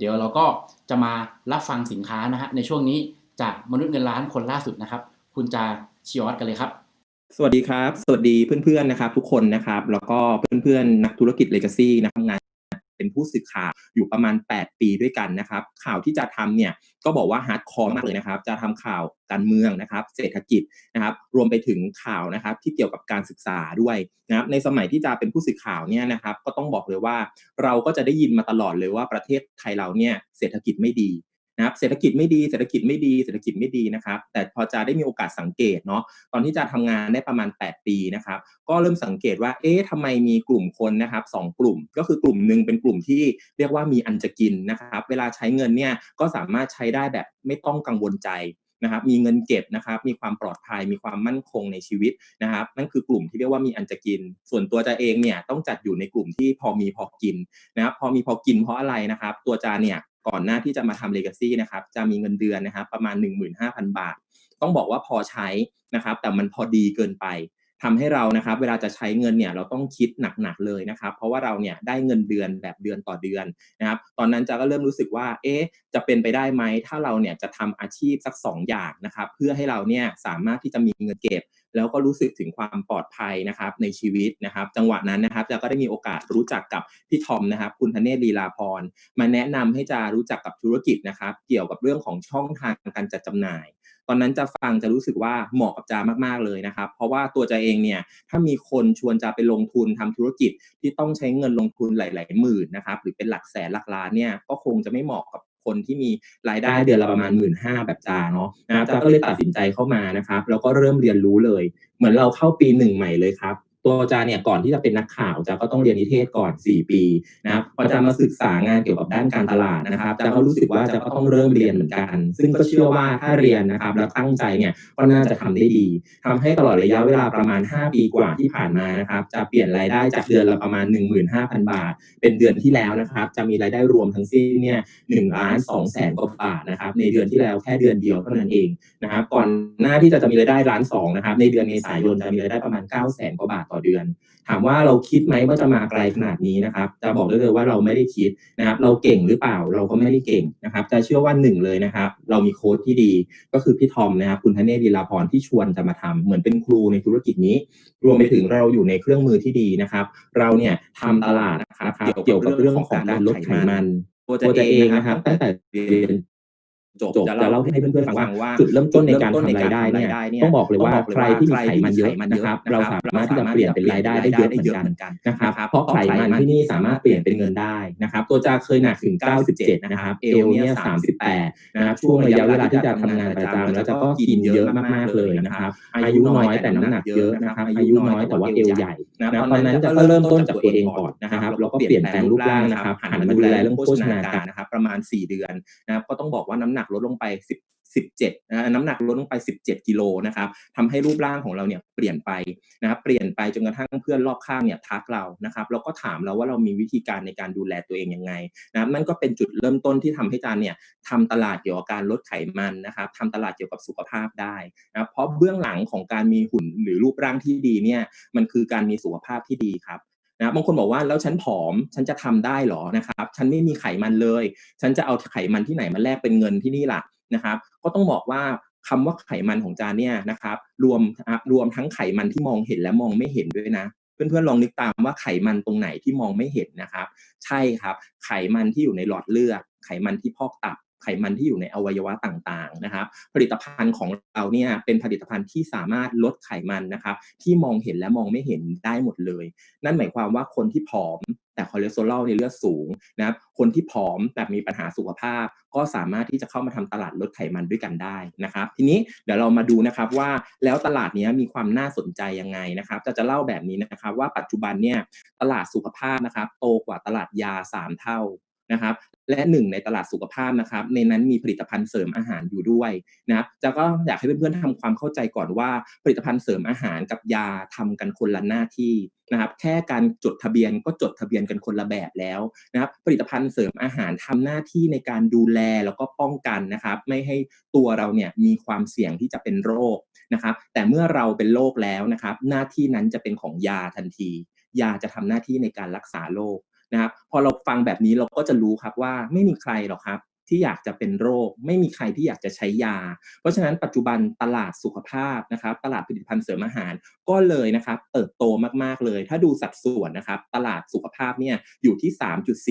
เดี๋ยวเราก็จะมารับฟังสินค้านะฮะในช่วงนี้จากมนุษย์เงินล้านคนล่าสุดนะครับ คุณจาชิออสกันเลยครับ สวัสดีครับ สวัสดีเพื่อนๆนะครับ ทุกคนนะครับ แล้วก็เพื่อนๆนักธุรกิจเลกาซี่นะทำงาน เป็นผู้สื่อข่าวอยู่ประมาณ 8 ปีด้วยกันนะครับข่าวที่จะทำเนี่ยก็บอกว่าฮาร์ดคอร์มากเลยนะครับจะทำข่าวการเมืองนะครับ เศรษฐกิจนะครับ รวมไปถึงข่าวนะครับที่เกี่ยวกับการศึกษาด้วยนะครับในสมัยที่จะเป็นผู้สื่อข่าวเนี่ยนะครับ ก็ต้องบอกเลยว่า เราก็จะได้ยินมาตลอดเลยว่าประเทศไทยเราเนี่ยเศรษฐกิจไม่ดี นะครับเศรษฐกิจไม่ดีเศรษฐกิจไม่ดีเศรษฐกิจไม่ดีนะครับ แต่พอจะได้มีโอกาสสังเกตเนาะตอนที่จะทำงานได้ประมาณ 8 ปีนะครับ ก็เริ่มสังเกตว่าเอ๊ะทำไมมีกลุ่มคนนะครับสองกลุ่ม ก็คือกลุ่มหนึ่งเป็นกลุ่มที่เรียกว่ามีอันจะกินนะครับ เวลาใช้เงินเนี่ยก็สามารถใช้ได้แบบไม่ต้องกังวลใจนะครับมีเงินเก็บนะครับมีความปลอดภัยมีความมั่นคงในชีวิตนะครับ นั่นคือกลุ่มที่เรียกว่ามีอันจะกิน ส่วนตัวจะเองเนี่ยต้องจัดอยู่ในกลุ่มที่พอมีพอกินนะครับพอมีพอกินเพราะอะไรนะครับ ตัวจาเนี่ย ก่อนหน้าที่จะมาทำเลกาซี่นะครับจะมีเงินเดือนนะครับประมาณ 15,000 บาท ต้องบอกว่าพอใช้นะครับแต่มันพอดีเกินไปทำให้เรานะครับเวลาจะใช้เงินเนี่ยเราต้องคิดหนักๆเลยนะครับเพราะว่าเราเนี่ยได้เงินเดือนแบบเดือนต่อเดือนนะครับตอนนั้นจะก็เริ่มรู้สึกว่าเอ๊ะจะเป็นไปได้ไหมถ้าเราเนี่ยจะทำอาชีพสัก 2 อย่างนะครับเพื่อให้เราเนี่ยสามารถที่จะมีเงินเก็บ แล้วก็รู้สึกถึงความปลอดภัยนะครับในชีวิตนะครับ จังหวะนั้นนะครับจะก็ได้มีโอกาสรู้จักกับพี่ทอมนะครับ คุณธเนศลีลาพรมาแนะนำให้จะรู้จักกับธุรกิจนะครับ เกี่ยวกับเรื่องของช่องทางการจัดจำหน่าย ตอนนั้นจะฟังจะรู้สึกว่าเหมาะกับจามากๆเลยนะครับ เพราะว่าตัวจาเองเนี่ยถ้ามีคนชวนจาไปลงทุนทำธุรกิจที่ต้องใช้เงินลงทุนหลาย ๆ หมื่นนะครับหรือเป็นหลักแสนหลักล้านเนี่ยก็คงจะไม่เหมาะกับ คนที่มีรายได้เดือนละประมาณหมื่นห้าแบบจาเนาะนะครับจาก็เลยตัดสินใจเข้ามานะครับ แล้วก็เริ่มเรียนรู้เลย เหมือนเราเข้าปีหนึ่งใหม่เลยครับ ตัวจาเนี่ยก่อนที่จะเป็นนักข่าวจาก็ต้องเรียนนิเทศก่อน 4 ปีนะครับพอจะมาศึกษางานเกี่ยวกับด้านการตลาดนะครับจาก็รู้สึกว่าจาก็ต้องเริ่มเรียนเหมือนกัน ซึ่งก็เชื่อว่าถ้าเรียนนะครับแล้วตั้งใจเนี่ยก็น่าจะทำได้ดีทำให้ตลอดระยะเวลาประมาณ 5 ปีกว่าที่ผ่านมานะครับจะเปลี่ยนรายได้จากเดือนละประมาณ 15,000 บาท เป็นเดือนที่แล้วนะครับ จะมีรายได้รวมทั้งสิ้นเนี่ยหนึ่งล้านสองแสนกว่าบาทนะครับในเดือนที่แล้วแค่เดือนเดียวเท่านั้นเองนะครับก่อนหน้าที่จะจะมีรายได้ล้านสองนะครับในเดือนเมษายนจะมีรายได้ประมาณ9 0 0แสนกว่าบาทต่อเดือน ถามว่าเราคิดไหมว่าจะมาไกลขนาดนี้นะครับจะบอกได้เลยว่าเราไม่ได้คิดนะครับ เราเก่งหรือเปล่าเราก็ไม่ได้เก่งนะครับจะเชื่อว่าหนึ่งเลยนะครับ เรามีโค้ชที่ดีก็คือพี่ทอมนะครับ คุณธเนศดีลาพรที่ชวนจะมาทำเหมือนเป็นครูในธุรกิจนี้ รวมไปถึงเราอยู่ในเครื่องมือที่ดีนะครับ เราเนี่ยทำตลาดนะครับเกี่ยวกับเรื่องของการลดไขมันตัวจะเองนะครับตั้งแต่เรียน จบจะเล่าให้เพื่อนๆฟังว่าจุดเริ่มต้นในการทำรายได้เนี่ยต้องบอกเลยว่าใครที่มีไขมันเยอะนะครับเราสามารถที่จะเปลี่ยนเป็นรายได้ได้เยอะเหมือนกันนะครับเพราะไขมันที่นี่สามารถเปลี่ยนเป็นเงินได้นะครับตัวจาเคยหนักถึง 97 นะครับเอวเนี่ย 38 นะครับช่วงระยะเวลาที่จะทำงานประจำแล้วจะก็กินเยอะมากๆเลยนะครับอายุน้อยแต่น้ำหนักเยอะนะครับอายุน้อยแต่ว่าเอวใหญ่นะตอนนั้นจะก็เริ่มต้นจากตัวเองก่อนนะครับแล้วก็เปลี่ยนแปลงรูปร่างนะครับหันมาดูแลเรื่องโภชนาการนะครับประมาณ 4 เดือนนะครับก็ต้องบอกว่าน้ำหนักักลดลงไป 10 17นะน้ำหนักลดลงไป 17 กิโลนะครับทำให้รูปร่างของเราเนี่ยเปลี่ยนไปนะครับเปลี่ยนไปจนกระทั่งเพื่อนรอบข้างเนี่ยทักเรานะครับแล้วก็ถามเราว่าเรามีวิธีการในการดูแลตัวเองยังไงนะนั่นก็เป็นจุดเริ่มต้นที่ทำให้จานเนี่ยทำตลาดเกี่ยวกับการลดไขมันนะครับทำตลาดเกี่ยวกับสุขภาพได้นะเพราะเบื้องหลังของการมีหุ่นหรือรูปร่างที่ดีเนี่ยมันคือการมีสุขภาพที่ดีครับ นะบางคนบอกว่าแล้วฉันผอมฉันจะทำได้หรอนะครับ ฉันไม่มีไขมันเลย ฉันจะเอาไขมันที่ไหนมาแลกเป็นเงินที่นี่ล่ะนะครับ ก็ต้องบอกว่าคำว่าไขมันของจานเนี่ยนะครับ รวมรวมทั้งไขมันที่มองเห็นและมองไม่เห็นด้วยนะเพื่อนๆลองนึกตามว่าไขมันตรงไหนที่มองไม่เห็นนะครับ ใช่ครับ ไขมันที่อยู่ในหลอดเลือด ไขมันที่พอกตับ ไขมันที่อยู่ในอวัยวะต่างๆนะครับ ผลิตภัณฑ์ของเราเนี่ยเป็นผลิตภัณฑ์ที่สามารถลดไขมันนะครับ ที่มองเห็นและมองไม่เห็นได้หมดเลย นั่นหมายความว่าคนที่ผอมแต่คอเลสเตอรอลในเลือดสูงนะครับ คนที่ผอมแต่มีปัญหาสุขภาพ ก็สามารถที่จะเข้ามาทำตลาดลดไขมันด้วยกันได้นะครับ ทีนี้เดี๋ยวเรามาดูนะครับว่าแล้วตลาดนี้มีความน่าสนใจยังไงนะครับ จะจะเล่าแบบนี้นะครับว่าปัจจุบันเนี่ยตลาดสุขภาพนะครับ โตกว่าตลาดยา 3 เท่า นะครับและหนึ่งในตลาดสุขภาพนะครับในนั้นมีผลิตภัณฑ์เสริมอาหารอยู่ด้วยนะครับจะก็อยากให้เพื่อนๆทำความเข้าใจก่อนว่าผลิตภัณฑ์เสริมอาหารกับยาทำกันคนละหน้าที่นะครับแค่การจดทะเบียนก็จดทะเบียนกันคนละแบบแล้วนะครับผลิตภัณฑ์เสริมอาหารทำหน้าที่ในการดูแลแล้วก็ป้องกันนะครับไม่ให้ตัวเราเนี่ยมีความเสี่ยงที่จะเป็นโรคนะครับแต่เมื่อเราเป็นโรคแล้วนะครับหน้าที่นั้นจะเป็นของยาทันที ยาจะทำหน้าที่ในการรักษาโรค นะครับพอเราฟังแบบนี้เราก็จะรู้ครับว่าไม่มีใครหรอกครับที่อยากจะเป็นโรค ไม่มีใครที่อยากจะใช้ยา เพราะฉะนั้นปัจจุบันตลาดสุขภาพนะครับ ตลาดผลิตภัณฑ์เสริมอาหารก็เลยนะครับเติบโตมากๆเลย ถ้าดูสัดส่วนนะครับ ตลาดสุขภาพเนี่ยอยู่ที่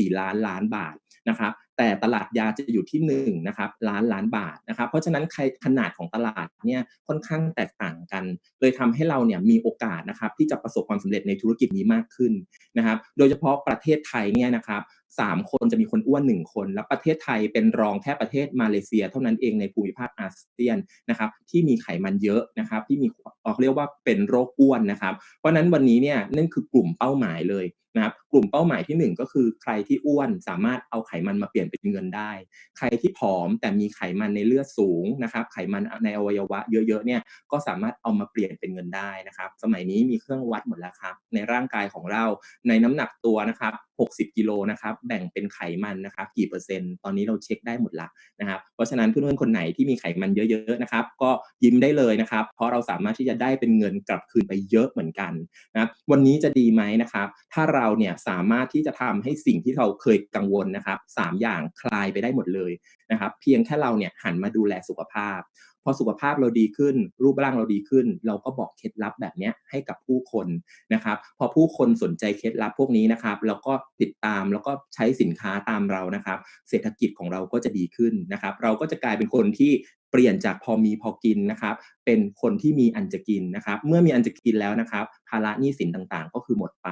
3.4 ล้านล้านบาทนะครับ แต่ตลาดยาจะอยู่ที่1นะครับล้านล้านบาทนะครับ เพราะฉะนั้นใครขนาดของตลาดเนี่ยค่อนข้างแตกต่างกัน เลยทำให้เราเนี่ยมีโอกาสนะครับที่จะประสบความสำเร็จในธุรกิจนี้มากขึ้นนะครับ โดยเฉพาะประเทศไทยเนี่ยนะครับสามคนจะมีคนอ้วนหนึ่งคน แล้วประเทศไทยเป็นรองแค่ประเทศมาเลเซีย เท่านั้นเองในภูมิภาคอาเซียนนะครับที่มีไขมันเยอะนะครับที่มีเอ่อเรียกว่าเป็นโรคอ้วนนะครับ เพราะนั้นวันนี้เนี่ยนั่นคือกลุ่มเป้าหมายเลย นะครับกลุ่มเป้าหมายที่หนึ่งก็คือใครที่อ้วนสามารถเอาไขมันมาเปลี่ยนเป็นเงินได้ ใครที่ผอมแต่มีไขมันในเลือดสูงนะครับไขมันในอวัยวะเยอะๆเนี่ยก็สามารถเอามาเปลี่ยนเป็นเงินได้นะครับสมัยนี้มีเครื่องวัดหมดแล้วครับในร่างกายของเราในน้ำหนักตัวนะครับ60กิโลนะครับแบ่งเป็นไขมันนะครับกี่เปอร์เซ็นต์ตอนนี้เราเช็คได้หมดละนะครับเพราะฉะนั้นเพื่อนๆคนไหนที่มีไขมันเยอะๆนะครับก็ยิ้มได้เลยนะครับ เพราะเราสามารถที่จะได้เป็นเงินกลับคืนไปเยอะเหมือนกันนะวันนี้จะดีไหมนะครับถ้าเราเนี่ยสามารถที่จะทำให้สิ่งที่เราเคยกังวลนะครับสามอย่างคลายไปได้หมดเลยนะครับเพียงแค่เราเนี่ยหันมาดูแลสุขภาพ พอสุขภาพเราดีขึ้น รูปร่างเราดีขึ้น เราก็บอกเคล็ดลับแบบนี้ให้กับผู้คนนะครับ พอผู้คนสนใจเคล็ดลับพวกนี้นะครับเราก็ติดตามแล้วก็ใช้สินค้าตามเรานะครับ เศรษฐกิจของเราก็จะดีขึ้นนะครับ เราก็จะกลายเป็นคนที่ เปลี่ยนจากพอมีพอกินนะครับ เป็นคนที่มีอันจะกินนะครับ เมื่อมีอันจะกินแล้วนะครับ ภาระหนี้สินต่างๆ ก็คือหมดไป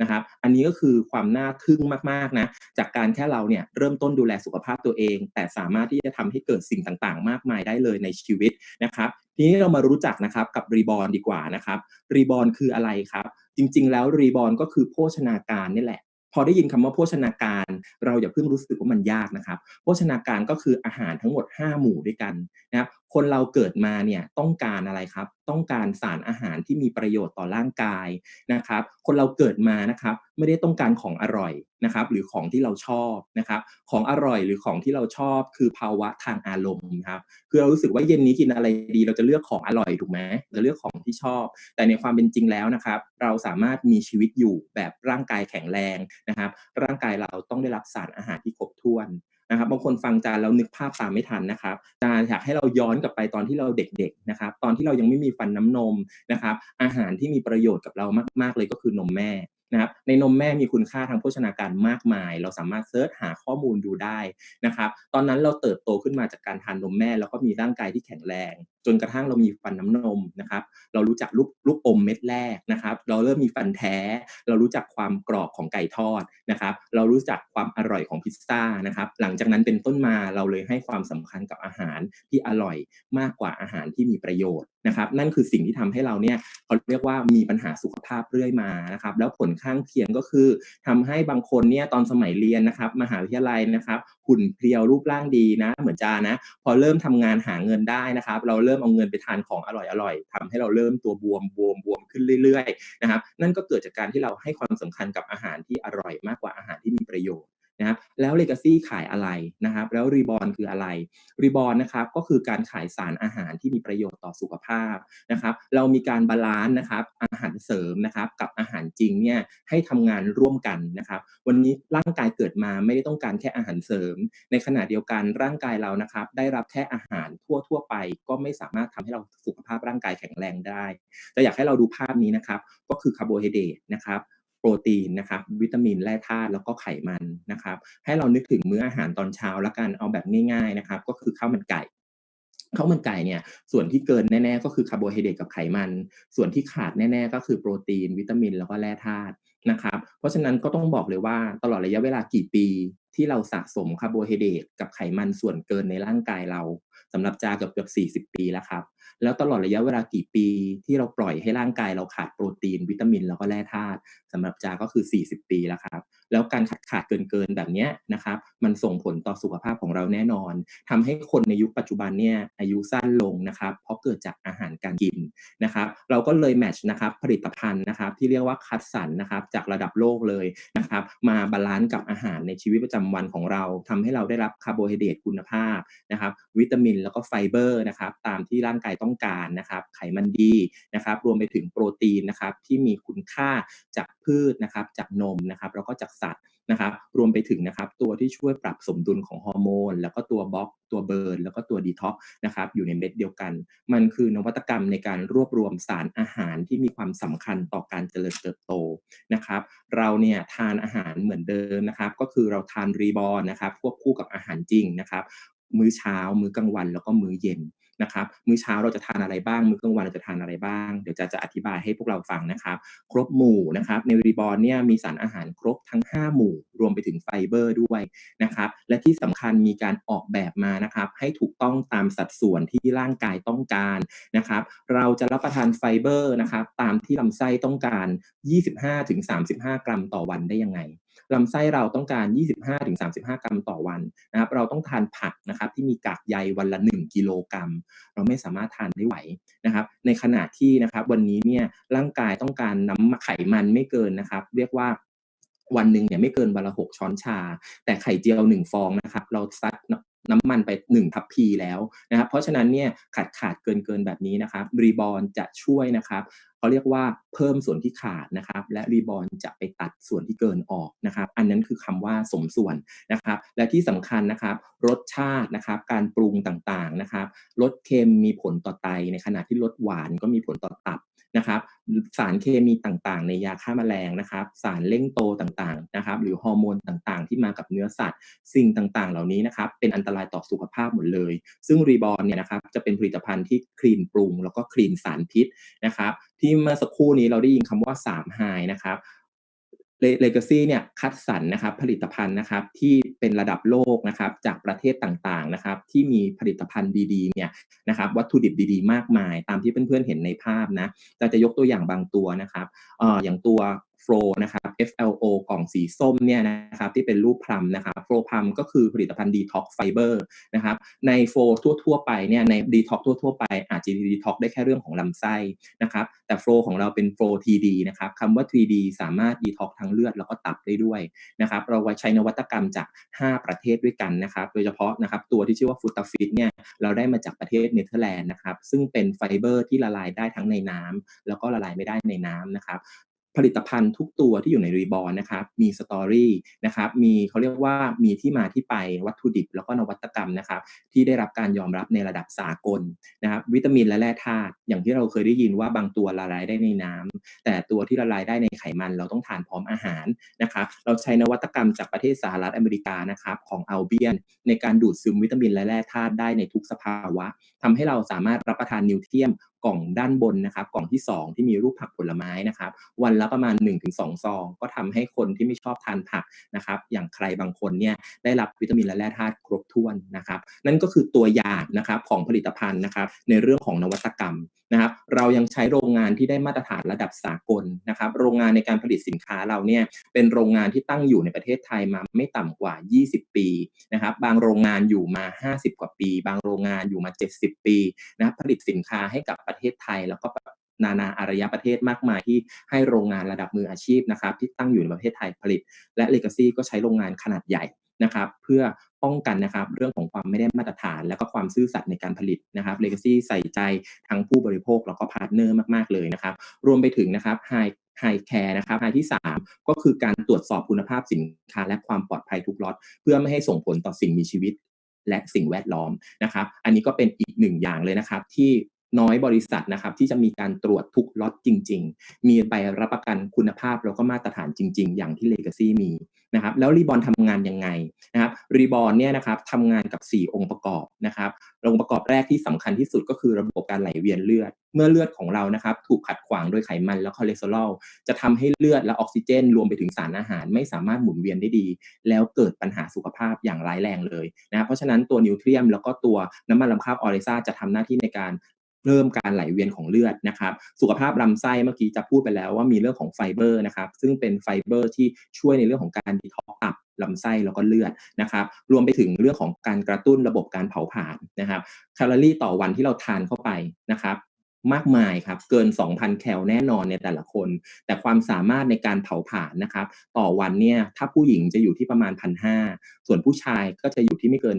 นะครับ อันนี้ก็คือความน่าทึ่งมากๆนะ จากการแค่เราเนี่ยเริ่มต้นดูแลสุขภาพตัวเอง แต่สามารถที่จะทำให้เกิดสิ่งต่างๆ มากมายได้เลยในชีวิตนะครับ ทีนี้เรามารู้จักนะครับกับรีบอ n ดีกว่านะครับ รีบอ n คืออะไรครับ จริงๆ แล้วรีบอ n ก็คือโภชนาการนี่แหละ พอได้ยินคำว่าโภชนาการ เราอย่าเพิ่งรู้สึกว่ามันยากนะครับ โภชนาการก็คืออาหารทั้งหมด 5 หมู่ด้วยกันนะครับ คนเราเกิดมาเนี่ยต้องการอะไรครับ ต้องการสารอาหารที่มีประโยชน์ต่อร่างกายนะครับ คนเราเกิดมานะครับไม่ได้ต้องการของอร่อยนะครับ หรือของที่เราชอบนะครับ ของอร่อยหรือของที่เราชอบคือภาวะทางอารมณ์ครับคือเรารู้สึกว่าเย็นนี้กินอะไรดีเราจะเลือกของอร่อยถูกไหมจะเลือกของที่ชอบ แต่ในความเป็นจริงแล้วนะครับ เราสามารถมีชีวิตอยู่แบบร่างกายแข็งแรงนะครับ ร่างกายเราต้องได้รับสารอาหารที่ครบถ้วน นะครับบางคนฟังจานแล้วนึกภาพตามไม่ทันนะครับจานอยากให้เราย้อนกลับไปตอนที่เราเด็กๆนะครับตอนที่เรายังไม่มีฟันน้ำนมนะครับอาหารที่มีประโยชน์กับเรามาก ๆเลยก็คือนมแม่นะครับในนมแม่มีคุณค่าทางโภชนาการมากมาย เราสามารถเซิร์ชหาข้อมูลดูได้นะครับ ตอนนั้นเราเติบโตขึ้นมาจากการทานนมแม่ แล้วก็มีร่างกายที่แข็งแรงจนกระทั่งเรามีฟันน้ำนมนะครับ เรารู้จักลูกลูกอมเม็ดแรกนะครับ เราเริ่มมีฟันแท้ เรารู้จักความกรอบของไก่ทอดนะครับ เรารู้จักความอร่อยของพิซซ่านะครับ หลังจากนั้นเป็นต้นมาเราเลยให้ความสำคัญกับอาหารที่อร่อยมากกว่าอาหารที่มีประโยชน์นะครับ นั่นคือสิ่งที่ทำให้เราเนี่ยเขาเรียกว่ามีปัญหาสุขภาพเรื่อยมานะครับ แล้วผลข้างเคียงก็คือทำให้บางคนเนี่ยตอนสมัยเรียนนะครับ มหาวิทยาลัยนะครับหุ่นเพรียวรูปร่างดีนะ เหมือนจานะ พอเริ่มทำงานหาเงินได้นะครับ เราเริ่มเอาเงินไปทานของอร่อยๆทำให้เราเริ่มตัวบวมบวมบวมขึ้นเรื่อยๆนะครับนั่นก็เกิดจากการที่เราให้ความสำคัญกับอาหารที่อร่อยมากกว่าอาหารที่มีประโยชน์ นะครับแล้วเลกาซี่ขายอะไรนะครับ แล้วรีบอ n คืออะไรรีบอ n นะครับก็คือการขายสารอาหารที่มีประโยชน์ต่อสุขภาพนะครับ เรามีการบาลานซ์นะครับอาหารเสริมนะครับกับอาหารจริงเนี่ยให้ทำงานร่วมกันนะครับ วันนี้ร่างกายเกิดมาไม่ได้ต้องการแค่อาหารเสริม ในขณะเดียวกันร่างกายเรานะครับ ได้รับแค่อาหารทั่วทั่วไป ก็ไม่สามารถทำให้เราสุขภาพร่างกายแข็งแรงได้แต่อยากให้เราดูภาพนี้นะครับ ก็คือคาร์โบไฮเดรตนะครับ โปรตีนนะครับวิตามินแร่ธาตุแล้วก็ไขมันนะครับ ให้เรานึกถึงมื้ออาหารตอนเช้าแล้วกันเอาแบบง่าย ๆนะครับ ก็คือข้าวมันไก่ข้าวมันไก่เนี่ยส่วนที่เกินแน่ๆก็คือคาร์โบไฮเดรตกับไขมัน ส่วนที่ขาดแน่ๆก็คือโปรตีน วิตามินแล้วก็แร่ธาตุนะครับ เพราะฉะนั้นก็ต้องบอกเลยว่าตลอดระยะเวลากี่ปี ที่เราสะสมคาร์โบไฮเดรตกับไขมันส่วนเกินในร่างกายเราสำหรับจาเกือบเกือบ40 ปีแล้วครับ แล้วตลอดระยะเวลากี่ปีที่เราปล่อยให้ร่างกายเราขาดโปรตีน วิตามินแล้วก็แร่ธาตุสำหรับจาก็คือ 40 ปีแล้วครับ แล้วการขาดขาดเกินเกินๆแบบนี้นะครับ มันส่งผลต่อสุขภาพของเราแน่นอนทำให้คนในยุคปัจจุบันเนี่ยอายุสั้นลงนะครับ เพราะเกิดจากอาหารการกินนะครับ เราก็เลยแมทช์นะครับผลิตภัณฑ์นะครับ ที่เรียกว่าคัดสรรนะครับจากระดับโลกเลยนะครับ มาบาลานซ์กับอาหารในชีวิตประจำวันของเราทำให้เราได้รับคาร์โบไฮเดรตคุณภาพนะครับ วิตามินแล้วก็ไฟเบอร์นะครับ ตามที่ร่างกายต้องการนะครับไขมันดีนะครับรวมไปถึงโปรตีนนะครับที่มีคุณค่าจากพืชนะครับจากนมนะครับแล้วก็จากสัตว์นะครับรวมไปถึงนะครับตัวที่ช่วยปรับสมดุลของฮอร์โมน แล้วก็ตัวบล็อกตัวเบิร์นแล้วก็ตัวดีท็อกนะครับอยู่ในเม็ดเดียวกัน มันคือนวัตกรรมในการรวบรวมสารอาหารที่มีความสำคัญต่อการเจริญเติบโตนะครับเราเนี่ยทานอาหารเหมือนเดิมนะครับก็คือเราทานรีบอร์นะครับควบคู่กับอาหารจริงนะครับมื้อเช้า มื้อกลางวันแล้วก็มื้อเย็น นะครับมื้อเช้าเราจะทานอะไรบ้าง มื้อกลางวันเราจะทานอะไรบ้าง เดี๋ยวจะจะอธิบายให้พวกเราฟังนะครับ ครบหมู่นะครับในรีบอร์เนี่ยมีสารอาหารครบทั้ง 5 หมู่ รวมไปถึงไฟเบอร์ด้วยนะครับและที่สำคัญมีการออกแบบมานะครับให้ถูกต้องตามสัดส่วนที่ร่างกายต้องการนะครับเราจะรับประทานไฟเบอร์นะครับตามที่ลำไส้ต้องการ 25-35 กรัมต่อวันได้ยังไง ลำไส้เราต้องการ 25-35 กรัมต่อวันนะครับเราต้องทานผักนะครับที่มีกากใยวันละ 1 กิโลกรัม เราไม่สามารถทานได้ไหวนะครับในขณะที่นะครับวันนี้เนี่ยร่างกายต้องการน้ำไขมันไม่เกินนะครับ เรียกว่าวันหนึ่งเนี่ยไม่เกินวันละหกช้อนชา แต่ไข่เจียวหนึ่งฟองนะครับ เราซัด น้ำมันไป1ทัพพีแล้วนะครับเพราะฉะนั้นเนี่ยขาดขาดเกินเกินแบบนี้นะครับรีบอลจะช่วยนะครับเขาเรียกว่าเพิ่มส่วนที่ขาดนะครับและรีบอลจะไปตัดส่วนที่เกินออกนะครับอันนั้นคือคำว่าสมส่วนนะครับและที่สำคัญนะครับรสชาตินะครับการปรุงต่างๆนะครับรสเค็มมีผลต่อไตในขณะที่รสหวานก็มีผลต่อตับ นะครับสารเคมีต่างๆ ในยาฆ่าแมลงนะครับ สารเร่งโตต่างๆนะครับ หรือฮอร์โมนต่างๆ ที่มากับเนื้อสัตว์ สิ่งต่างๆ เหล่านี้นะครับเป็นอันตรายต่อสุขภาพหมดเลย ซึ่งรีบอลเนี่ยนะครับจะเป็นผลิตภัณฑ์ที่คลีนปรุง แล้วก็คลีนสารพิษนะครับ ที่เมื่อสักครู่นี้เราได้ยินคำว่า3ามไฮนะครับ เลกาซี่เนี่ยคัดสรรนะครับผลิตภัณฑ์นะครับที่เป็นระดับโลกนะครับจากประเทศต่างๆนะครับที่มีผลิตภัณฑ์ดีๆเนี่ยนะครับวัตถุดิบดีๆ มากมาย ตามที่เพื่อนๆเห็นในภาพนะเราจะยกตัวอย่างบางตัวนะครับเอ่ออย่างตัวโฟนะครับ FL สีส้มเนี่ยนะครับที่เป็นรูปพลัมนะครับ Flow พลัมก็คือผลิตภัณฑ์ Detox Fiber นะครับใน Flow ทั่ว ๆ ไปเนี่ยใน Detox ทั่ว ๆ ไป อาจจะ Detox ได้แค่เรื่องของลำไส้นะครับแต่ Flow ของเราเป็น Flow 3D นะครับคำว่า 3D สามารถ Detox ทั้งเลือดแล้วก็ตับได้ด้วยนะครับเราไว้ใช้นวัตกรรมจาก 5 ประเทศด้วยกันนะครับโดยเฉพาะนะครับตัวที่ชื่อว่าฟูตาฟิตเนี่ยเราได้มาจากประเทศเนเธอร์แลนด์นะครับซึ่งเป็นไฟเบอร์ที่ละลายได้ทั้งในน้ำแล้วก็ละลายไม่ได้ในน้ำนะครับ ผลิตภัณฑ์ทุกตัวที่อยู่ในรีบอลนะครับมีสตอรี่นะครับมีเขาเรียกว่ามีที่มาที่ไปวัตถุดิบ แล้วก็นวัตกรรมนะครับที่ได้รับการยอมรับในระดับสากลนะครับวิตามินและแร่ธาตุอย่างที่เราเคยได้ยินว่าบางตัวละลายได้ในน้ำแต่ตัวที่ละลายได้ในไขมันเราต้องทานพร้อมอาหารนะครับเราใช้นวัตกรรมจากประเทศสหรัฐอเมริกานะครับของอัลเบียน ในการดูดซึมวิตามินและแร่ธาตุได้ในทุกสภาวะทำให้เราสามารถรับประทานนิวเทียม กล่องด้านบนนะครับ กล่องที่ 2 ที่มีรูปผักผลไม้นะครับ วันละประมาณ 1-2 ซอง ก็ทำให้คนที่ไม่ชอบทานผักนะครับ อย่างใครบางคนเนี่ยได้รับวิตามินและแร่ธาตุครบถ้วนนะครับ นั่นก็คือตัวอย่างนะครับของผลิตภัณฑ์นะครับ ในเรื่องของนวัตกรรมนะครับ เรายังใช้โรงงานที่ได้มาตรฐานระดับสากลนะครับ โรงงานในการผลิตสินค้าเราเนี่ยเป็นโรงงานที่ตั้งอยู่ในประเทศไทยมาไม่ต่ำกว่า 20 ปีนะครับ บางโรงงานอยู่มา 50 กว่าปี บางโรงงานอยู่มา 70 ปีนะครับผลิตสินค้าให้กับประเทศไทย แล้วก็นานาอารยประเทศมากมายที่ให้โรงงานระดับมืออาชีพนะครับที่ตั้งอยู่ในประเทศไทยผลิต และ Legacy ก็ใช้โรงงานขนาดใหญ่นะครับเพื่อป้องกันนะครับเรื่องของความไม่ได้มาตรฐาน และก็ความซื่อสัตย์ในการผลิตนะครับ Legacy ใส่ใจทั้งผู้บริโภคแล้วก็พาร์ทเนอร์มากๆเลยนะครับรวมไปถึงนะครับ High ไฮแคร์นะครับไฮที่ 3 ก็คือการตรวจสอบคุณภาพสินค้าและความปลอดภัยทุกล็อตเพื่อไม่ให้ส่งผลต่อสิ่งมีชีวิตและสิ่งแวดล้อมนะครับ อันนี้ก็เป็นอีกหนึ่งอย่างเลยนะครับ ที่ น้อยบริษัทนะครับที่จะมีการตรวจทุกล็อตจริง ๆ มีใบรับประกันคุณภาพแล้วก็มาตรฐานจริง ๆ อย่างที่ Legacy มีนะครับแล้วรีบอลทำงานยังไงนะครับรีบอลเนี่ยนะครับทำงานกับ 4 องค์ประกอบนะครับองค์ประกอบแรกที่สำคัญที่สุดก็คือระบบการไหลเวียนเลือด เมื่อเลือดของเรานะครับถูกขัดขวางโดยไขมันและคอเลสเตอรอลจะทำให้เลือดและออกซิเจน รวมไปถึงสารอาหาร ไม่สามารถหมุนเวียนได้ดี แล้วเกิดปัญหาสุขภาพอย่างร้ายแรงเลยนะครับเพราะฉะนั้นตัวนิวเทรียมแล้วก็ตัวน้ำมันลำข้าวออเรซ่าจะทำหน้าที่ในการ เพิ่มการไหลเวียนของเลือดนะครับสุขภาพลำไส้เมื่อกี้จะพูดไปแล้วว่ามีเรื่องของไฟเบอร์นะครับซึ่งเป็นไฟเบอร์ที่ช่วยในเรื่องของการดีท็อกตับลำไส้แล้วก็เลือดนะครับ รวมไปถึงเรื่องของการกระตุ้นระบบการเผาผลาญนะครับแคลอรี่ต่อวันที่เราทานเข้าไปนะครับ มากมายครับ เกิน 2,000 แคลแน่นอนในแต่ละคน แต่ความสามารถในการเผาผลาญนะครับ ต่อวันเนี่ยถ้าผู้หญิงจะอยู่ที่ประมาณ1,500ส่วนผู้ชายก็จะอยู่ที่ไม่เกิน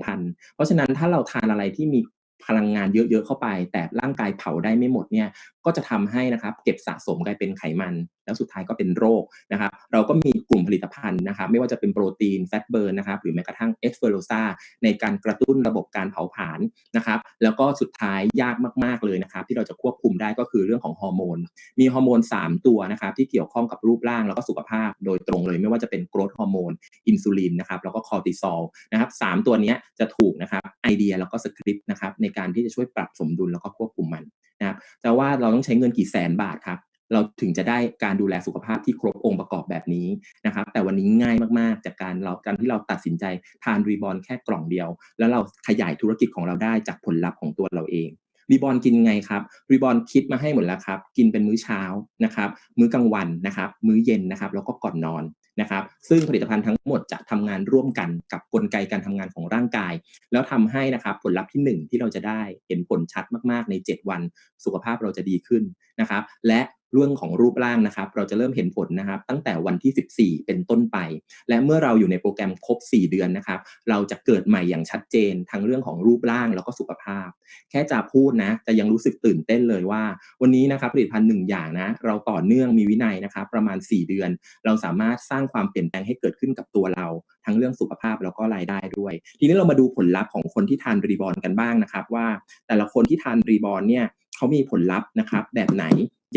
2,000 เพราะฉะนั้นถ้าเราทานอะไรที่มี พลังงานเยอะๆเข้าไป แต่ร่างกายเผาได้ไม่หมดเนี่ยก็จะทำให้นะครับเก็บสะสมกลายเป็นไขมัน แล้วสุดท้ายก็เป็นโรคนะครับเราก็มีกลุ่มผลิตภัณฑ์นะครับไม่ว่าจะเป็นโปรตีนแฟตเบิร์นนะครับหรือแม้กระทั่งเอสเฟอโรซาในการกระตุ้นระบบการเผาผลาญนะครับแล้วก็สุดท้ายยากมาก ๆเลยนะครับที่เราจะควบคุมได้ก็คือเรื่องของฮอร์โมนมีฮอร์โมน 3 ตัวนะครับที่เกี่ยวข้องกับรูปร่างแล้วก็สุขภาพโดยตรงเลยไม่ว่าจะเป็นโกรทฮอร์โมนอินซูลินนะครับแล้วก็คอร์ติซอลนะครับสามตัวนี้จะถูกนะครับไอเดียแล้วก็สคริปต์นะครับในการที่จะช่วยปรับสมดุลแล้วก็ควบคุมมัน นะครับแต่ว่าเราต้องใช้เงินกี่แสนบาทครับเราถึงจะได้การดูแลสุขภาพที่ครบองค์ประกอบแบบนี้นะครับ แต่วันนี้ง่ายมากๆ จากการเราการที่เราตัดสินใจทานรีบอลแค่กล่องเดียว แล้วเราขยายธุรกิจของเราได้จากผลลัพธ์ของตัวเราเองรีบอลกินไงครับรีบอลคิดมาให้หมดแล้วครับ กินเป็นมื้อเช้านะครับ มื้อกลางวันนะครับ มื้อเย็นนะครับ แล้วก็ก่อนนอน นะครับซึ่งผลิตภัณฑ์ทั้งหมดจะทำงานร่วมกันกับกลไกการทำงานของร่างกาย แล้วทำให้นะครับผลลัพธ์ที่หนึ่งที่เราจะได้เห็นผลชัดมากๆใน 7 วัน สุขภาพเราจะดีขึ้นนะครับและ เรื่องของรูปร่างนะครับ เราจะเริ่มเห็นผลนะครับ ตั้งแต่วันที่ 14 เป็นต้นไป และเมื่อเราอยู่ในโปรแกรมครบ 4 เดือนนะครับ เราจะเกิดใหม่อย่างชัดเจน ทั้งเรื่องของรูปร่างแล้วก็สุขภาพ แค่จะพูดนะจะยังรู้สึกตื่นเต้นเลยว่า วันนี้นะครับผลิตภัณฑ์หนึ่งอย่างนะ เราต่อเนื่องมีวินัยนะครับ ประมาณ 4 เดือน เราสามารถสร้างความเปลี่ยนแปลงให้เกิดขึ้นกับตัวเรา ทั้งเรื่องสุขภาพแล้วก็รายได้ด้วย ทีนี้เรามาดูผลลัพธ์ของคนที่ทานรีบอลกันบ้างนะครับ ว่า แต่ละคนที่ทานรีบอลเนี่ยเขามีผลลัพธ์นะครับแบบไหน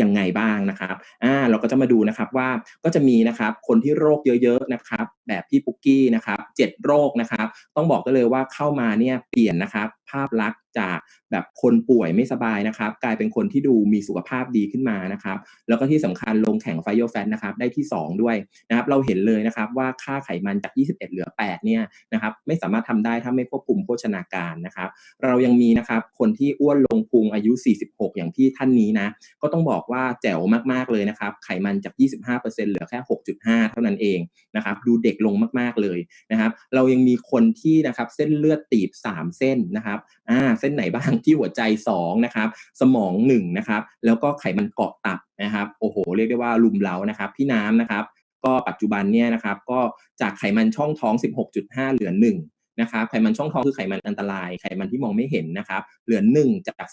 ยังไงบ้างนะครับอ่าเราก็จะมาดูนะครับว่าก็จะมีนะครับคนที่โรคเยอะๆนะครับ แบบพี่ปุกกี้นะครับเจ็ดโรคนะครับ ต้องบอกได้เลยว่าเข้ามาเนี่ยเปลี่ยนนะครับ ภาพลักษณ์จากแบบคนป่วยไม่สบายนะครับ กลายเป็นคนที่ดูมีสุขภาพดีขึ้นมานะครับ แล้วก็ที่สำคัญลงแข่งไฟโอแฟตนะครับ ได้ที่ 2 ด้วยนะครับ เราเห็นเลยนะครับว่าค่าไขมันจาก 21 เหลือ 8 เนี่ยนะครับ ไม่สามารถทำได้ถ้าไม่ควบคุมโภชนาการนะครับ เรายังมีนะครับคนที่อ้วนลงพุงอายุ 46 อย่างพี่ท่านนี้นะ ก็ต้องบอกว่าแจ๋วมากๆเลยนะครับ ไขมันจาก 25%เหลือแค่ 6.5 เท่านั้นเองนะครับ ดูเด็กลงมากๆเลยนะครับ เรายังมีคนที่นะครับเส้นเลือดตีบ 3 เส้นนะครับอ่าเส้นไหนบ้างที่หัวใจ 2 นะครับ สมอง 1 นะครับ แล้วก็ไขมันเกาะตับนะครับโอ้โห เรียกได้ว่าลุมเล้านะครับ พี่น้ำนะครับก็ปัจจุบันเนี่ยนะครับก็จากไขมันช่องท้อง 16.5 เหลือ 1 นะครับไขมันช่องท้องคือไขมันอันตราย ไขมันที่มองไม่เห็นนะครับเหลือ 1 จาก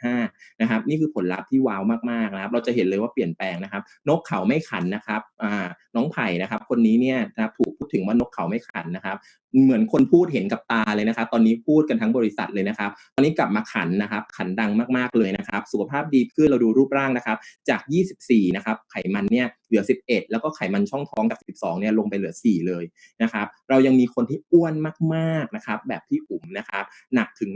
16.5 นะครับนี่คือผลลัพธ์ที่ว้าวมากๆนะครับ เราจะเห็นเลยว่าเปลี่ยนแปลงนะครับ นกเขาไม่ขันนะครับน้องไผ่นะครับ คนนี้เนี่ยนะถูกพูดถึงว่านกเขาไม่ขันนะครับเหมือนคนพูดเห็นกับตาเลยนะครับ ตอนนี้พูดกันทั้งบริษัทเลยนะครับ ตอนนี้กลับมาขันนะครับ ขันดังมากๆเลยนะครับ สุขภาพดีขึ้นเราดูรูปร่างนะครับ จาก 24 นะครับ ไขมันเนี่ยเหลือ 11 แล้วก็ไขมันช่องท้องจาก 12 เนี่ยลงไปเหลือ 4 เลยนะครับ เรายังมีคนที่อ้วนมากๆนะครับ แบบพี่อุ๋มนะครับ หนักถึง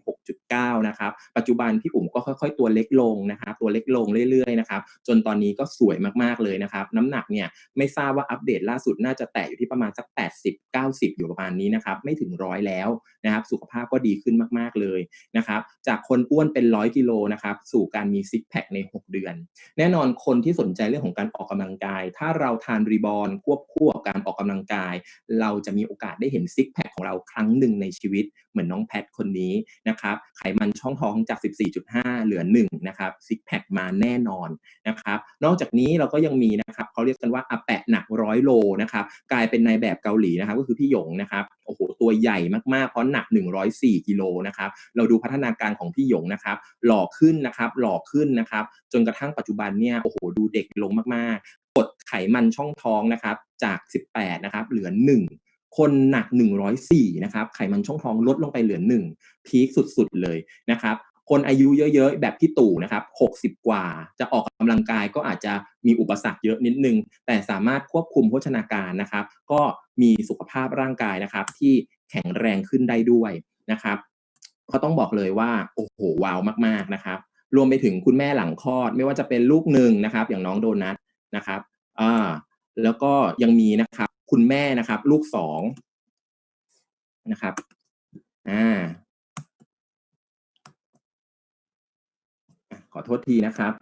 156.9 นะครับ ปัจจุบันพี่อุ๋มก็ค่อย ๆ ตัวเล็กลงนะครับ ตัวเล็กลงเรื่อยๆนะครับ จนตอนนี้ก็สวยมากๆเลยนะครับ น้ำหนักเนี่ยไม่ทราบว่าอัปเดตล่าสุดน่าจะแตะอยู่ที่ประมาณสัก 80 90 อยู่ประมาณนี้นะครับไม่ถึงร้อยแล้วนะครับสุขภาพก็ดีขึ้นมากๆเลยนะครับจากคนอ้วนเป็นร้อยกิโลนะครับสู่การมีซิกแพคใน 6 เดือน แน่นอนคนที่สนใจเรื่องของการออกกำลังกาย ถ้าเราทานรีบอลควบคู่กับการออกกำลังกาย เราจะมีโอกาสได้เห็นซิกแพคของเราครั้งหนึ่งในชีวิต เหมือนน้องแพทคนนี้นะครับไขมันช่องท้องจาก 14.5 เหลือ1นะครับซิกแพคมาแน่นอนนะครับนอกจากนี้เราก็ยังมีนะครับเขาเรียกกันว่าอาแปะหนักร้อยโลนะครับกลายเป็นนายแบบเกาหลีนะครับก็คือพี่หยงนะครับโอ้โหตัวใหญ่มากๆเพราะหนัก 104กิโลนะครับเราดูพัฒนาการของพี่หยงนะครับหล่อขึ้นนะครับหล่อขึ้นนะครับจนกระทั่งปัจจุบันเนี่ยโอ้โหดูเด็กลงมากๆกดไขมันช่องท้องนะครับจาก 18 นะครับ เหลือ 1 คนหนัก 104นะครับไขมันช่องท้องลดลงไปเหลือ1พีคสุดๆเลยนะครับคนอายุเยอะๆ แบบพี่ตู่นะครับ 60 กว่า จะออกกำลังกายก็อาจจะมีอุปสรรคเยอะนิดนึง แต่สามารถควบคุมโภชนาการนะครับ ก็มีสุขภาพร่างกายนะครับ ที่แข็งแรงขึ้นได้ด้วยนะครับ ก็ต้องบอกเลยว่า โอ้โหว้าวมากๆนะครับ รวมไปถึงคุณแม่หลังคลอด ไม่ว่าจะเป็นลูกหนึ่งนะครับ อย่างน้องโดนัทนะครับอ่าแล้วก็ยังมีนะครับ คุณแม่นะครับ ลูกสองนะครับอ่าขอโทษทีนะครับ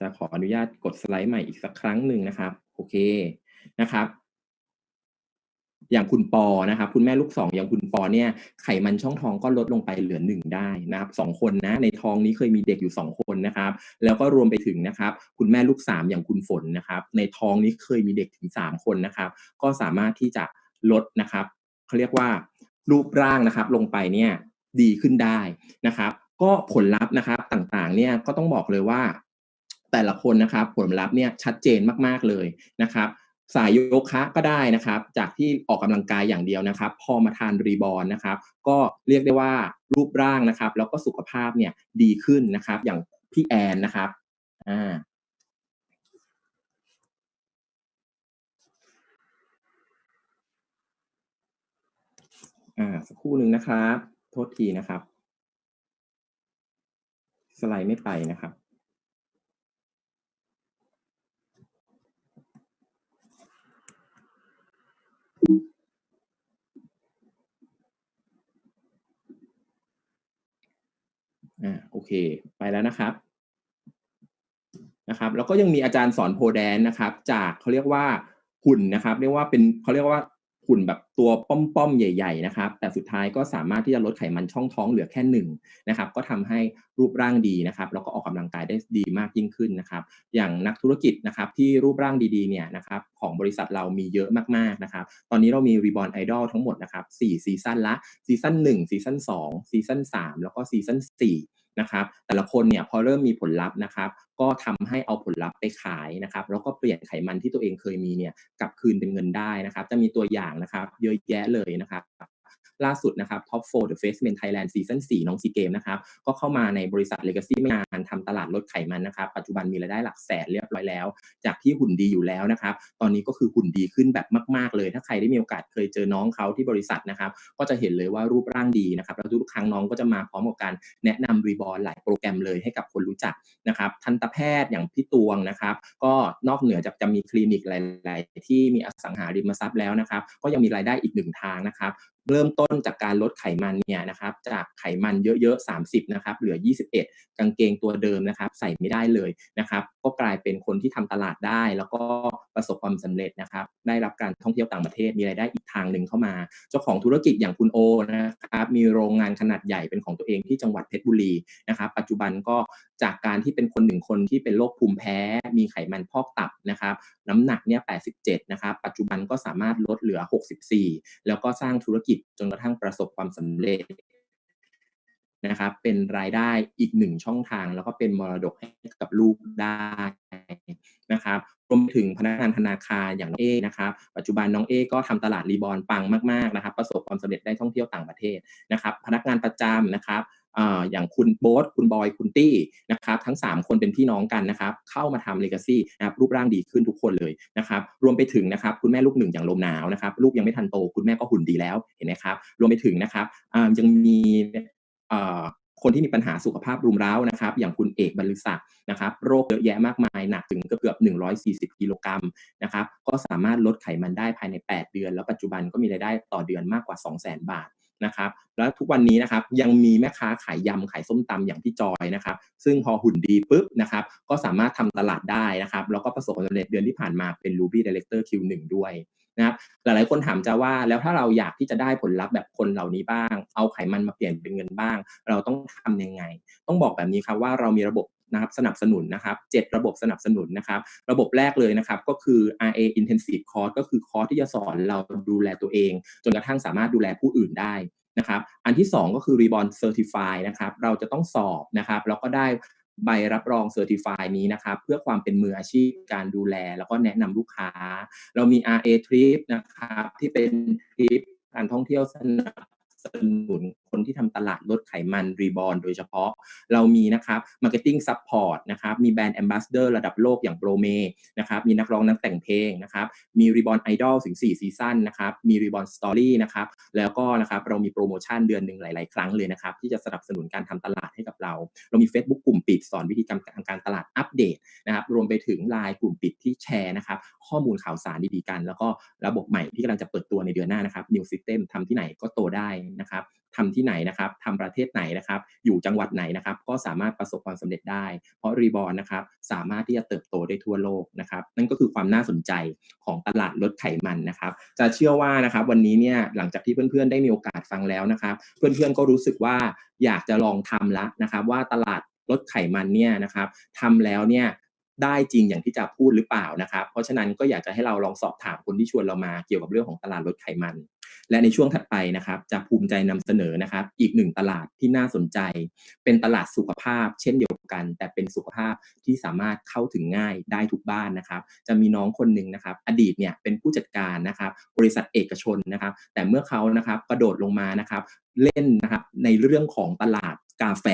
จะขออนุญาตกดสไลด์ใหม่อีกสักครั้งหนึ่งนะครับ โอเคนะครับ อย่างคุณปอนะครับคุณแม่ลูกสองอย่างคุณปอเนี่ยไขมันช่องท้องก็ลดลงไปเหลือหนึ่งได้นะครับสองคนนะในท้องนี้เคยมีเด็กอยู่สองคนนะครับ แล้วก็รวมไปถึงนะครับ คุณแม่ลูกสามอย่างคุณฝนนะครับ ในท้องนี้เคยมีเด็กถึงสามคนนะครับ ก็สามารถที่จะลดนะครับเขาเรียกว่ารูปร่างนะครับลงไปเนี่ยดีขึ้นได้นะครับ ก็ผลลัพธ์นะครับต่างๆเนี่ยก็ต้องบอกเลยว่า แต่ละคนนะครับผลลัพธ์เนี่ยชัดเจนมากๆเลยนะครับ สายโยคะก็ได้นะครับ จากที่ออกกำลังกายอย่างเดียวนะครับ พอมาทานรีบอร์นนะครับ ก็เรียกได้ว่ารูปร่างนะครับ แล้วก็สุขภาพเนี่ยดีขึ้นนะครับ อย่างพี่แอนนะครับอ่าอ่าสักครู่หนึ่งนะครับ โทษทีนะครับ สไลด์ไม่ไปนะครับ อ่าโอเค ไปแล้วนะครับนะครับ แล้วก็ยังมีอาจารย์สอนโพแดนนะครับ จากเขาเรียกว่าหุ่นนะครับ เรียกว่าเป็นเขาเรียกว่า หุ่นแบบตัวป้อมๆใหญ่ ๆ นะครับ แต่สุดท้ายก็สามารถที่จะลดไขมันช่องท้องเหลือแค่หนึ่งนะครับ ก็ทำให้รูปร่างดีนะครับ แล้วก็ออกกำลังกายได้ดีมากยิ่งขึ้นนะครับ อย่างนักธุรกิจนะครับที่รูปร่างดีๆเนี่ยนะครับของบริษัทเรามีเยอะมากๆนะครับ ตอนนี้เรามี Reborn Idol ทั้งหมดนะครับ4ซีซั่นละซีซั่น1ซีซั่น2ซีซั่น3แล้วก็ซีซั่น4 นะครับ แต่ละคนเนี่ยพอเริ่มมีผลลัพธ์นะครับ ก็ทำให้เอาผลลัพธ์ไปขายนะครับ แล้วก็เปลี่ยนไขมันที่ตัวเองเคยมีเนี่ยกลับคืนเป็นเงินได้นะครับ จะมีตัวอย่างนะครับ เยอะแยะเลยนะครับ ล่าสุดนะครับ Top 4 The Face Men Thailand Season 4 น้องซีเกมนะครับก็เข้ามาในบริษัท Legacy ไม่นานทำตลาดลดไขมันนะครับปัจจุบันมีรายได้หลักแสนเรียบร้อยแล้ว จากที่หุ่นดีอยู่แล้วนะครับตอนนี้ก็คือหุ่นดีขึ้นแบบมาก ๆ เลย ถ้าใครได้มีโอกาสเคยเจอน้องเขาที่บริษัทนะครับก็จะเห็นเลยว่ารูปร่างดีนะครับแล้วทุกครั้งน้องก็จะมาพร้อมกับการแนะนำรีบอลหลายโปรแกรมเลยให้กับคนรู้จักนะครับทันตแพทย์อย่างพี่ตวงนะครับก็นอกเหนือจากจะมีคลินิกหลาย ๆ ที่มีอสังหาริมทรัพย์แล้วนะครับก็ยังมีรายได้อีกหนึ่งทางนะครับเริ่มต้น้นจากการลดไขมันเนี่ยนะครับ จากไขมันเยอะๆ30นะครับเหลือ 21 กางเกงตัวเดิมนะครับ ใส่ไม่ได้เลยนะครับ ก็กลายเป็นคนที่ทำตลาดได้ แล้วก็ประสบความสำเร็จนะครับ ได้รับการท่องเที่ยวต่างประเทศมีรายได้อีกทางหนึ่งเข้ามา เจ้าของธุรกิจอย่างคุณโอนะครับมีโรงงานขนาดใหญ่เป็นของตัวเองที่จังหวัดเพชรบุรีนะครับ ปัจจุบันก็จากการที่เป็นคนหนึ่งคนที่เป็นโรคภูมิแพ้ มีไขมันพอกตับนะครับ น้ำหนักเนี่ย 87 นะครับ ปัจจุบันก็สามารถลดเหลือ 64 แล้วก็สร้างธุรกิจจนกระทั่งประสบความสำเร็จ นะครับเป็นรายได้อีกหนึ่งช่องทาง แล้วก็เป็นมรดกให้กับลูกได้นะครับรวมถึงพนักงานธนาคารอย่างน้องเอนะครับปัจจุบันน้องเอก็ทำตลาดรีบอลปังมากๆนะครับ ประสบความสำเร็จได้ท่องเที่ยวต่างประเทศนะครับ พนักงานประจำนะครับอย่างคุณโบ๊ทคุณบอย คุณตี้นะครับทั้ง 3 คนเป็นพี่น้องกันนะครับเข้ามาทำเลกาซี่นะครับรูปร่างดีขึ้นทุกคนเลยนะครับรวมไปถึงนะครับคุณแม่ลูกหนึ่งอย่างลมหนาวนะครับลูกยังไม่ทันโต คุณแม่ก็หุ่นดีแล้วเห็นไหมครับรวมไปถึงนะครับยังมี คนที่มีปัญหาสุขภาพรุมเร้านะครับ อย่างคุณเอกบรรลือศักดิ์นะครับ โรคเยอะแยะมากมายหนักถึงเกือบ140 กิโลกรัมนะครับ ก็สามารถลดไขมันได้ภายใน 8 เดือน แล้วปัจจุบันก็มีรายได้ต่อเดือนมากกว่า 200,000 บาทนะครับ แล้วทุกวันนี้นะครับยังมีแม่ค้าขายยำขายส้มตำอย่างพี่จอยนะครับ ซึ่งพอหุ่นดีปุ๊บนะครับ ก็สามารถทำตลาดได้นะครับ แล้วก็ประสบความสำเร็จเดือนที่ผ่านมาเป็น Ruby Director Q1 ด้วย นะครับหลายๆคนถามจะว่าแล้วถ้าเราอยากที่จะได้ผลลัพธ์แบบคนเหล่านี้บ้าง เอาไขมันมาเปลี่ยนเป็นเงินบ้าง เราต้องทำยังไง ต้องบอกแบบนี้ครับว่าเรามีระบบนะครับสนับสนุนนะครับ7ระบบสนับสนุนนะครับ ระบบแรกเลยนะครับก็คือ RA Intensive Course ก็คือคอร์สที่จะสอนเราดูแลตัวเอง จนกระทั่งสามารถดูแลผู้อื่นได้นะครับ อันที่ 2 ก็คือ Reborn Certify นะครับ เราจะต้องสอบนะครับ แล้วก็ได้ ใบรับรองเซอร์ติฟายนี้นะครับเพื่อความเป็นมืออาชีพการดูแล แล้วก็แนะนำลูกค้า เรามี RA Trip นะครับที่เป็นทริปการท่องเที่ยวสนับ นุนคนที่ทำตลาดลดไขมันรีบอลโดยเฉพาะ เรามีนะครับ Marketing Support นะครับมีแบรนด์ Ambassador ระดับโลกอย่างโปรเมนะครับมีนักร้องนักแต่งเพลงนะครับมี Reborn Idol ถึง 4 ซีซั่นนะครับมี Reborn Story นะครับแล้วก็นะครับเรามีโปรโมชั่นเดือนหนึ่งหลาย ๆ ครั้งเลยนะครับที่จะสนับสนุนการทำตลาดให้กับเรา เรามี Facebook กลุ่มปิดสอนวิธีการการตลาดอัปเดตนะครับรวมไปถึง Line กลุ่มปิดที่แชร์นะครับข้อมูลข่าวสารดี ๆ กัน แล้วก็ระบบใหม่ที่กำลังจะเปิดตัวในเดือนหน้านะครับ New System ทำที่ไหนก็โตได้นะครับทำที่ไหนนะครับทำประเทศไหนนะครับ อยู่จังหวัดไหนนะครับ ก็สามารถประสบความสำเร็จได้ เพราะรีบอร์นะครับ สามารถที่จะเติบโตได้ทั่วโลกนะครับ นั่นก็คือความน่าสนใจของตลาดลดไขมันนะครับ จะเชื่อว่านะครับวันนี้เนี่ยหลังจากที่เพื่อนๆได้มีโอกาสฟังแล้วนะครับ เพื่อนๆก็รู้สึกว่าอยากจะลองทำแล้วนะครับ ว่าตลาดลดไขมันเนี่ยนะครับทำแล้วเนี่ย ได้จริงอย่างที่จะพูดหรือเปล่านะครับ เพราะฉะนั้นก็อยากจะให้เราลองสอบถามคนที่ชวนเรามาเกี่ยวกับเรื่องของตลาดลดไขมัน และในช่วงถัดไปนะครับจะภูมิใจนำเสนอนะครับ อีกหนึ่งตลาดที่น่าสนใจ เป็นตลาดสุขภาพ เช่นเดียวกัน แต่เป็นสุขภาพที่สามารถเข้าถึงง่ายได้ทุกบ้านนะครับ จะมีน้องคนหนึ่งนะครับ อดีตเนี่ยเป็นผู้จัดการนะครับ บริษัทเอกชนนะครับ แต่เมื่อเขานะครับกระโดดลงมานะครับ เล่นนะครับในเรื่องของตลาดกาแฟ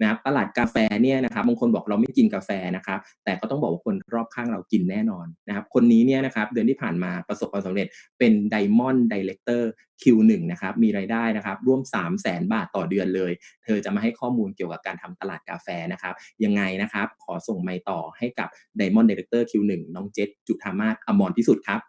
นะครับตลาดกาแฟเนี่ยนะครับบางคนบอกเราไม่กินกาแฟนะครับ แต่ก็ต้องบอกว่าคนรอบข้างเรากินแน่นอนนะครับคนนี้เนี่ยนะครับเดือนที่ผ่านมาประสบความสำเร็จเป็น Diamond Director Q1 นะครับมีรายได้นะครับร่วม 3 0 0แสนบาทต่อเดือนเลย เธอจะมาให้ข้อมูลเกี่ยวกับการทำตลาดกาแฟนะครับยังไงนะครับขอส่งไมต่อให้กับ Diamond Director Q1 น้องเจษจุธามาศอมรพิสุทธิ์ครับ